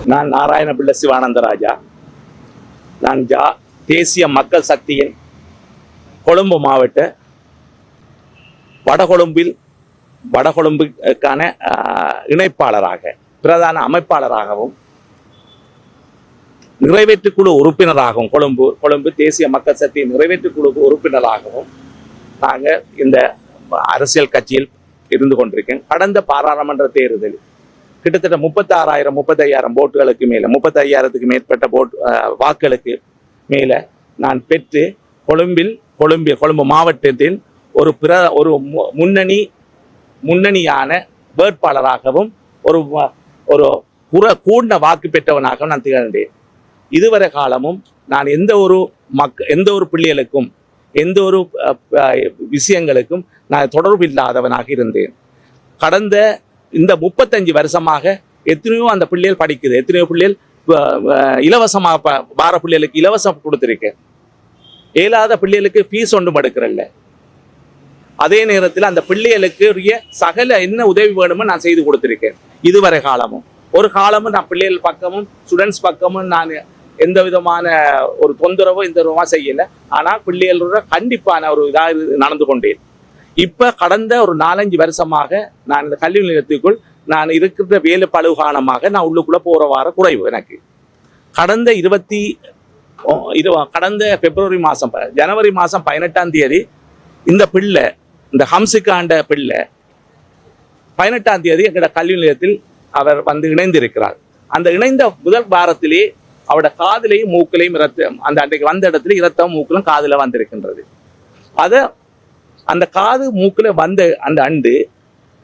நான் நாராயண நாராயணபிள்ளை சிவானந்தராஜா நான் ஜா தேசிய மக்கள் சக்தியின் கொழும்பு மாவட்ட வடகொழும்பில் வடகொழும்புக்கான இணைப்பாளராக பிரதான அமைப்பாளராகவும் நிறைவேற்றுக்குழு உறுப்பினராகவும் கொழும்பு கொழும்பு தேசிய மக்கள் சக்தி நிறைவேற்றுக்குழு உறுப்பினராகவும் நாங்கள் இந்த அரசியல் கட்சியில் இருந்து கொண்டிருக்கேன். கடந்த பாராளுமன்ற தேர்தலில் கிட்டத்தட்ட முப்பத்தாறாயிரம் முப்பத்தையாயிரம் போட்டுகளுக்கு மேலே முப்பத்தையாயிரத்துக்கு மேற்பட்ட போட் வாக்களுக்கு வாக்குகளுக்கு மேலே நான் பெற்று கொழும்பில் கொழும்பு கொழும்பு மாவட்டத்தின் ஒரு பிற ஒரு மு- முன்னணி முன்னணியான வேட்பாளராகவும் ஒரு ஒரு புற கூண்ட வாக்கு பெற்றவனாகவும் நான் திகழ்ந்தேன். இதுவரை காலமும் நான் எந்த ஒரு மக் எந்த ஒரு பிள்ளைகளுக்கும் எந்த ஒரு விஷயங்களுக்கும் நான் தொடர்பு இல்லாதவனாக இருந்தேன். கடந்த இந்த முப்பத்தஞ்சு வருஷமாக எத்தனையோ அந்த பிள்ளைகள் படிக்குது எத்தனையோ பிள்ளைகள் இலவசமாக ப- வார பிள்ளைகளுக்கு இலவசம் கொடுத்துருக்கேன் இயலாத பிள்ளைகளுக்கு ஃபீஸ் ஒன்றும் எடுக்கிறல்ல. அதே நேரத்தில் அந்த பிள்ளைகளுக்குரிய சகல என்ன உதவி வேணுமோ நான் செய்து கொடுத்திருக்கேன். இதுவரை காலமும். ஒரு காலமும் நான் பிள்ளைகள் பக்கமும் ஸ்டூடெண்ட்ஸ் பக்கமும் நான் எந்த விதமான ஒரு தொந்தரவோ இந்த விதமாக செய்யல. ஆனால் பிள்ளைகளோட கண்டிப்பான ஒரு இதாக நடந்து கொண்டேன். இப்ப கடந்த ஒரு நாலஞ்சு வருஷமாக நான் இந்த கல்வி நிலையத்துக்குள் நான் இருக்கிற வேலை பழுவு காரணமாக நான் உள்ளுக்குள்ளே போகிற வார குறைவு எனக்கு. கடந்த இருபத்தி ஓ, இரு கடந்த பிப்ரவரி மாதம் ஜனவரி மாதம் பதினெட்டாம் தேதி இந்த பிள்ளை இந்த ஹம்சிகாண்ட பிள்ளை பதினெட்டாம் தேதி எங்களோட கல்வி நிலையத்தில் அவர் வந்து இணைந்திருக்கிறார். அந்த இணைந்த முதல் வாரத்திலே அவரோட காதலையும் மூக்கிலையும் இரத்தம் அந்த அன்றைக்கு வந்த இடத்துல இரத்தம் மூக்கிலும் காதுல வந்திருக்கின்றது. அதை அந்த காது மூக்கில் வந்த அந்த அண்டு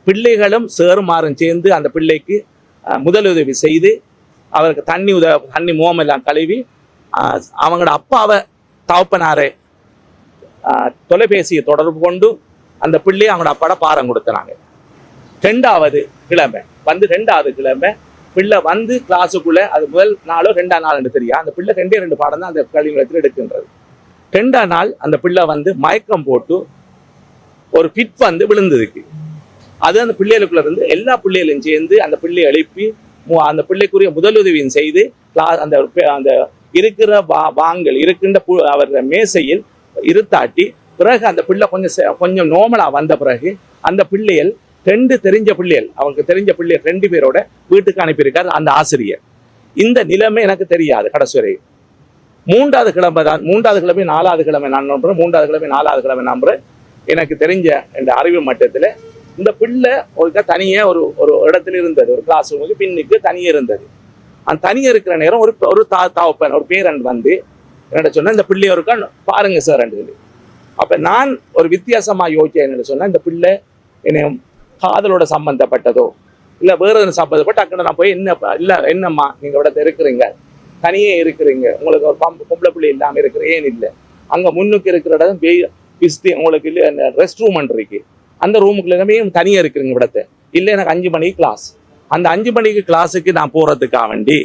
பிள்ளைகளும் சேருமாறும் சேர்ந்து அந்த பிள்ளைக்கு முதலுதவி செய்து அவருக்கு தண்ணி உத தண்ணி முகமெல்லாம் கழுவி அவங்களோட அப்பாவை தகப்பனாரை தொலைபேசியை தொடர்பு கொண்டு அந்த பிள்ளையை அவங்களோட அப்பாட பாரம் கொடுத்தனாங்க ரெண்டாவது கிழமை வந்து ரெண்டாவது கிழமை பிள்ளை வந்து கிளாஸுக்குள்ளே அது முதல் நாளோ ரெண்டாம் நாள் தெரியும் அந்த பிள்ளை ரெண்டே ரெண்டு பாடம் தான் அந்த கல்வி நிலையத்தில் எடுக்கின்றது. ரெண்டாம் நாள் அந்த பிள்ளை வந்து மயக்கம் போட்டு ஒரு பிட் வந்து விழுந்ததுக்கு. அது அந்த பிள்ளைகளுக்குள்ள இருந்து எல்லா பிள்ளைகளையும் சேர்ந்து அந்த பிள்ளையை எழுப்பி மு- அந்த பிள்ளைக்குரிய முதலுதவியும் செய்து அந்த அந்த இருக்கிற வா வாங்கல் இருக்கின்ற பு- அவர் மேசையில் இருத்தாட்டி பிறகு அந்த பிள்ளை கொஞ்சம் கொஞ்சம் நோமலா வந்த பிறகு அந்த பிள்ளைகள் ரெண்டு தெரிஞ்ச பிள்ளைகள் அவங்களுக்கு தெரிஞ்ச பிள்ளைகள் ரெண்டு பேரோட வீட்டுக்கு அனுப்பியிருக்கார் அந்த ஆசிரியர். இந்த நிலைமை எனக்கு தெரியாது கடைசி வரை மூன்றாவது கிழமை தான் மூன்றாவது கிழமை நாலாவது கிழமை நான் நம்புறேன் மூன்றாவது கிழமை நாலாவது கிழமை நம்புறேன். எனக்கு தெரிஞ்ச என்ற அறிவு மட்டத்தில் இந்த பிள்ளை ஒருக்கா தனியாக ஒரு ஒரு இடத்துல இருந்தது. ஒரு கிளாஸ் ரூமுக்கு பின்னுக்கு தனியே இருந்தது. அந்த தனியாக இருக்கிற நேரம் ஒரு ஒரு தா தாவப்பன் ஒரு பேரன் வந்து என்னடா சொன்னால் இந்த பிள்ளையை ஒருக்கா பாருங்க சார் சொல்லி. அப்போ நான் ஒரு வித்தியாசமாக யோசிச்சேன் என்னென்னு சொன்னால் இந்த பிள்ளை என்னை காதலோட சம்மந்தப்பட்டதோ இல்லை வேறு எதுவும் சம்பந்தப்பட்ட அக்கடை நான் போய் என்ன இல்லை என்னம்மா நீங்கள் விட இருக்கிறீங்க. தனியே இருக்கிறீங்க. உங்களுக்கு ஒரு பம்பு பொம்பளை பிள்ளை இல்லாமல் இருக்கிற ஏன் இல்லை? அங்கே முன்னுக்கு இருக்கிற இடம் வெயில் பிஸ்தி உங்களுக்கு இல்லை ரெஸ்ட் ரூம் இருக்கு. அந்த ரூமுக்குள்ள எல்லாமே தனியா இருக்கிறீங்க விடத்தை இல்லை எனக்கு அஞ்சு மணிக்கு கிளாஸ் அந்த அஞ்சு மணிக்கு கிளாஸுக்கு நான் போகிறதுக்காக வேண்டி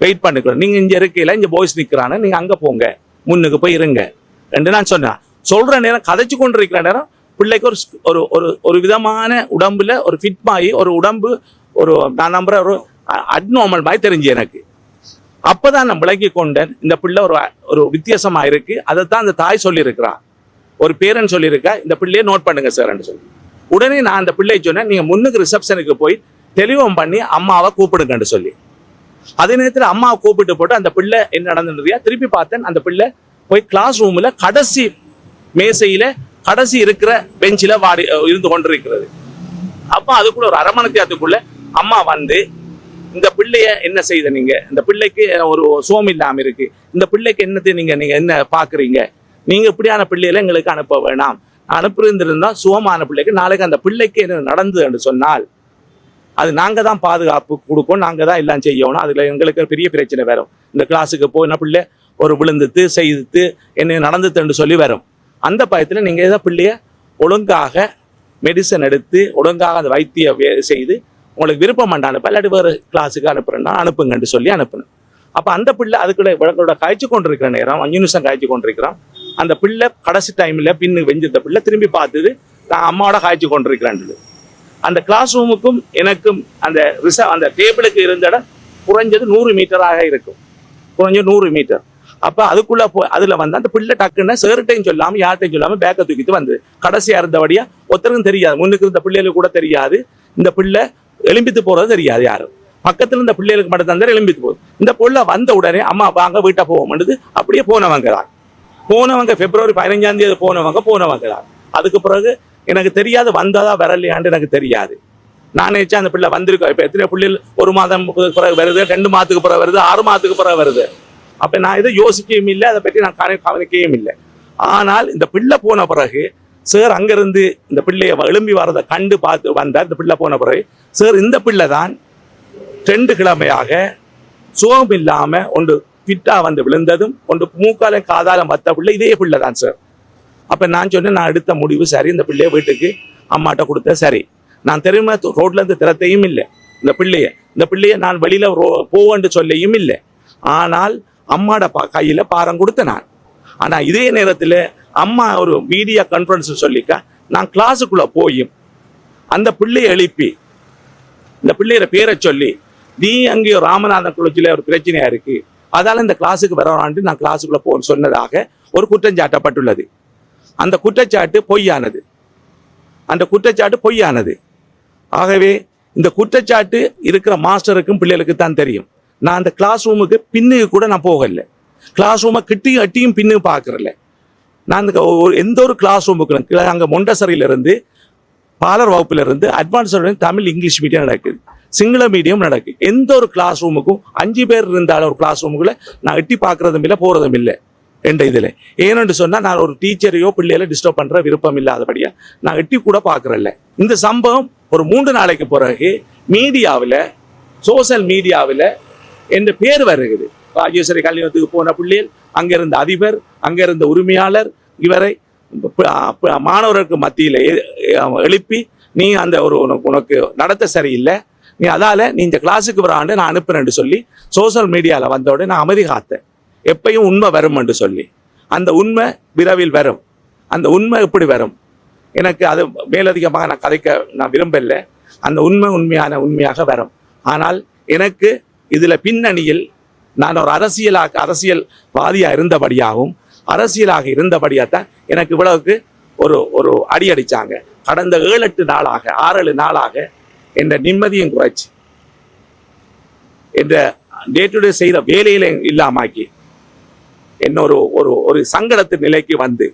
வெயிட் பண்ணிக்கிறோம். நீங்க இங்கே இருக்கையில் இங்கே பாய்ஸ் நிக்கிறானு நீங்க அங்கே போங்க. முன்னுக்கு போய் இருங்க. ரெண்டு நான் சொன்னேன். சொல்ற நேரம் கதைச்சு கொண்டு இருக்கிற நேரம் பிள்ளைக்கு ஒரு ஒரு ஒரு ஒரு விதமான உடம்புல ஒரு ஃபிட் ஆகி ஒரு உடம்பு ஒரு நான் நம்புற ஒரு அட்நார்மல் மாதிரி தெரிஞ்சு எனக்கு. அப்போதான் நான் விளக்கி கொண்டேன். இந்த பிள்ளை ஒரு ஒரு வித்தியாசமா இருக்கு அதைத்தான் அந்த தாய் சொல்லியிருக்கிறான் ஒரு பேரன் சொல்லியிருக்கா இந்த பிள்ளையை நோட் பண்ணுங்க சார்ன்னு சொல்லி. உடனே நான் அந்த பிள்ளை சொன்னேன் நீங்க முன்னுக்கு ரிசப்ஷனுக்கு போய் தெளிவம் பண்ணி அம்மாவை கூப்பிடுங்கன்னு சொல்லி. அதே நேரத்தில் அம்மாவை கூப்பிட்டு போட்டு அந்த பிள்ளை என்ன நடந்துருக்கியா திருப்பி பார்த்தேன் அந்த பிள்ளை போய் கிளாஸ் ரூமில் கடைசி மேசையில் கடைசி இருக்கிற பெஞ்சில் வாடி இருந்து கொண்டிருக்கிறது. அப்போ அதுக்குள்ள ஒரு அரை மணி அம்மா வந்து இந்த பிள்ளைய என்ன செய்த நீங்க? இந்த பிள்ளைக்கு ஒரு சோம் இல்லாம இருக்கு. இந்த பிள்ளைக்கு என்னத்தை நீங்க நீங்க என்ன பாக்குறீங்க? நீங்கள் இப்படியான பிள்ளைகளை எங்களுக்கு அனுப்ப வேணாம். அனுப்பியிருந்திருந்தா சுகமான பிள்ளைக்கு நாளைக்கு அந்த பிள்ளைக்கு என்ன நடந்தது என்று சொன்னால் அது நாங்கள் தான் பாதுகாப்பு கொடுக்கணும் நாங்கள் தான் எல்லாம் செய்யணும். அதில் எங்களுக்கு பெரிய பிரச்சனை வரும். இந்த கிளாஸுக்கு போய் என்ன பிள்ளை ஒரு விழுந்துட்டு செய்துட்டு என்ன நடந்துட்டுன்னு சொல்லி வரும். அந்த பயத்தில் நீங்கள் ஏதோ பிள்ளைய ஒழுங்காக மெடிசன் எடுத்து ஒழுங்காக அந்த வைத்திய செய்து உங்களுக்கு விருப்பம் பண்ண அனுப்ப இல்லாட்டி வேறு கிளாஸுக்கு அனுப்புகிறேன்னா அனுப்புங்கன்னு சொல்லி அனுப்பணும் அப்போ அந்த பிள்ளை அதுக்குள்ள விளக்கோட காய்ச்சி கொண்டிருக்கிற நேரம் அஞ்சு நிமிஷம் காய்ச்சி கொண்டிருக்கிறான். அந்த பிள்ளை கடைசி டைமில் பின்னு வெஞ்சிருந்த பிள்ளை திரும்பி பார்த்தது நான் அம்மாவோட காய்ச்சி கொண்டிருக்கிறேன் அந்த கிளாஸ் ரூமுக்கும் எனக்கும் அந்த ரிச அந்த டேபிளுக்கு இருந்த இடம் குறைஞ்சது நூறு மீட்டராக இருக்கும். குறைஞ்சது நூறு மீட்டர் அப்போ அதுக்குள்ளே போ அதில் வந்து அந்த பிள்ளை டக்குன்னு சேர்ட்டையும் சொல்லாமல் யார்ட்டையும் சொல்லாமல் பேக்கை தூக்கிட்டு வந்து கடைசியாக இருந்தபடியாக ஒருத்தருக்கும் தெரியாது. முன்னுக்கு இருந்த பிள்ளைகளுக்கு கூட தெரியாது. இந்த பிள்ளை எலும்பித்து போகிறது தெரியாது யாரும். பக்கத்துல இருந்த பிள்ளைகளுக்கு மட்டும் தான் எலும்பித்து போகுது. இந்த பொருளை வந்த உடனே அம்மா வாங்க வீட்டை போவோம்ன்றது அப்படியே போனவங்க தான் போனவங்க பிப்ரவரி பதினஞ்சாம் தேதி போனவங்க போனவங்க தான் அதுக்கு பிறகு எனக்கு தெரியாது வந்ததா வரலையான்னு எனக்கு தெரியாது. நான் நினைச்சேன் அந்த பிள்ளை வந்திருக்கோம் இப்போ எத்தனை பிள்ளைகள் ஒரு மாதம் பிறகு வருது ரெண்டு மாதத்துக்கு பிறகு வருது ஆறு மாதத்துக்கு பிறகு வருது. அப்போ நான் இதை யோசிக்கவும் இல்லை அதை பற்றி நான் கவனிக்கவும் இல்லை. ஆனால் இந்த பிள்ளை போன பிறகு சார் அங்கேருந்து இந்த பிள்ளையை எழும்பி வரதை கண்டு பார்த்து வந்தார். இந்த பிள்ளை போன பிறகு சார் இந்த பிள்ளை தான் ரெண்டு கிழமையாக சுகம் இல்லாம ஒன்று பிட்டா வந்து விழுந்ததும் ஒன்று மூக்கால காதாலம் வத்த பிள்ளை இதே பிள்ளை தான் சார் அப்ப நான் சொன்னேன் நான் எடுத்த முடிவு சரி இந்த பிள்ளைய வீட்டுக்கு அம்மாட்ட கொடுத்த சரி. நான் தெரியுமா ரோட்ல இருந்து திறத்தையும் இல்லை. இந்த பிள்ளைய இந்த பிள்ளைய நான் வெளியில போவேன்னு சொல்லியும் இல்லை. ஆனால் அம்மாட பா- கையில பாரம் கொடுத்த நான். ஆனா இதே நேரத்தில் அம்மா ஒரு மீடியா கான்ஃபரன்ஸ் சொல்லிக்க நான் கிளாஸுக்குள்ள போயும். அந்த பிள்ளையை எழுப்பி இந்த பிள்ளையர பேரை சொல்லி நீ அங்கே ராமநாதன் குளத்தில் ஒரு பிரச்சனையா இருக்கு. அதால இந்த கிளாஸுக்கு வரவான்ட்டு நான் கிளாஸுக்குள்ள போன்னு சொன்னதாக ஒரு குற்றஞ்சாட்டப்பட்டுள்ளது. அந்த குற்றச்சாட்டு பொய்யானது. அந்த குற்றச்சாட்டு பொய்யானது. ஆகவே இந்த குற்றச்சாட்டு இருக்கிற மாஸ்டருக்கும் பிள்ளைகளுக்கு தான் தெரியும். நான் அந்த கிளாஸ் ரூமுக்கு பின்னுக்கு கூட நான் போகல. கிளாஸ் ரூமை கிட்டியும் அட்டியும் பின்னு பார்க்கறல நான் அந்த ஒரு எந்த ஒரு கிளாஸ் ரூமுக்கு அங்கே மொண்டசரியிலிருந்து பாலர் வகுப்புலேருந்து அட்வான்ஸ் தமிழ் இங்கிலீஷ் மீடியம் நடக்குது. சிங்கள மீடியம் நடக்கு. எந்த ஒரு கிளாஸ் ரூமுக்கும் அஞ்சு பேர் இருந்தாலும் ஒரு கிளாஸ் ரூமுக்குள்ள நான் எட்டி பார்க்கறதும் இல்லை போகிறதும் இல்லை என்ற இதில். ஏன்னு சொன்னால் நான் ஒரு டீச்சரையோ பிள்ளைகளை டிஸ்டர்ப் பண்ணுற விருப்பம் இல்லாதபடியாக நான் எட்டி கூட பார்க்குறல்ல இந்த சம்பவம் ஒரு மூன்று நாளைக்கு பிறகு மீடியாவில் சோஷியல் மீடியாவில் என்ற பேர் வருகிறது. ராஜேஸ்வரி கல்யாணத்துக்கு போன பிள்ளைகள் அங்கிருந்த அதிபர் அங்கிருந்த உரிமையாளர் இவரை மாணவர்களுக்கு மத்தியில் எழுப்பி நீ அந்த ஒரு உனக்கு உனக்கு நடத்த சரியில்லை. நீ அதால் நீ இந்த கிளாஸுக்கு வராண்டு நான் அனுப்புறேன்னு சொல்லி சோஷியல் மீடியாவில் வந்த நான் அமைதி காத்தேன். எப்பையும் உண்மை வரும் என்று சொல்லி. அந்த உண்மை விரைவில் வரும். அந்த உண்மை எப்படி வரும்? எனக்கு அது மேலதிகமாக நான் கதைக்க நான் விரும்பலை. அந்த உண்மை உண்மையான உண்மையாக வரும். ஆனால் எனக்கு இதில் பின்னணியில் நான் ஒரு அரசியலாக அரசியல்வாதியாக இருந்தபடியாகவும் அரசியலாக இருந்தபடியாக தான் எனக்கு இவ்வளவுக்கு ஒரு ஒரு அடி அடிச்சாங்க. கடந்த ஏழு எட்டு நாளாக ஆறு ஏழு நாளாக என்ற நிம்மதியும் குறைச்சி என்ற டே டு டே செய்த வேலையில இல்லாமாக்கி என்ன ஒரு ஒரு ஒரு சங்கடத்து நிலைக்கு வந்து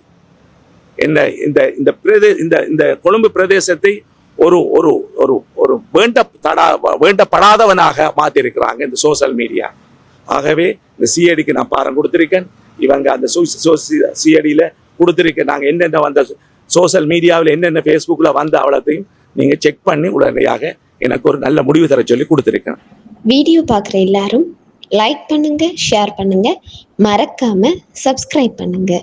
என்ன இந்த இந்த பிரதே இந்த இந்த கொழும்பு பிரதேசத்தை ஒரு ஒரு ஒரு ஒரு வேண்ட தடா வேண்டப்படாதவனாக மாற்றிருக்கிறாங்க இந்த சோசியல் மீடியா ஆகவே இந்த சிஐடிக்கு நான் பாரம் கொடுத்துருக்கேன். இவங்க அந்த சிஐடியில கொடுத்துருக்கேன் நாங்க என்னென்ன வந்த சோசியல் மீடியாவில் என்னென்ன ஃபேஸ்புக்ல வந்த அவ்வளோத்தையும் நீங்க செக் பண்ணி உடனடியாக எனக்கு ஒரு நல்ல முடிவு தர சொல்லி கொடுத்துருக்கேன் வீடியோ பார்க்குற எல்லாரும் லைக் பண்ணுங்க ஷேர் பண்ணுங்க. மறக்காம சப்ஸ்கிரைப் பண்ணுங்க.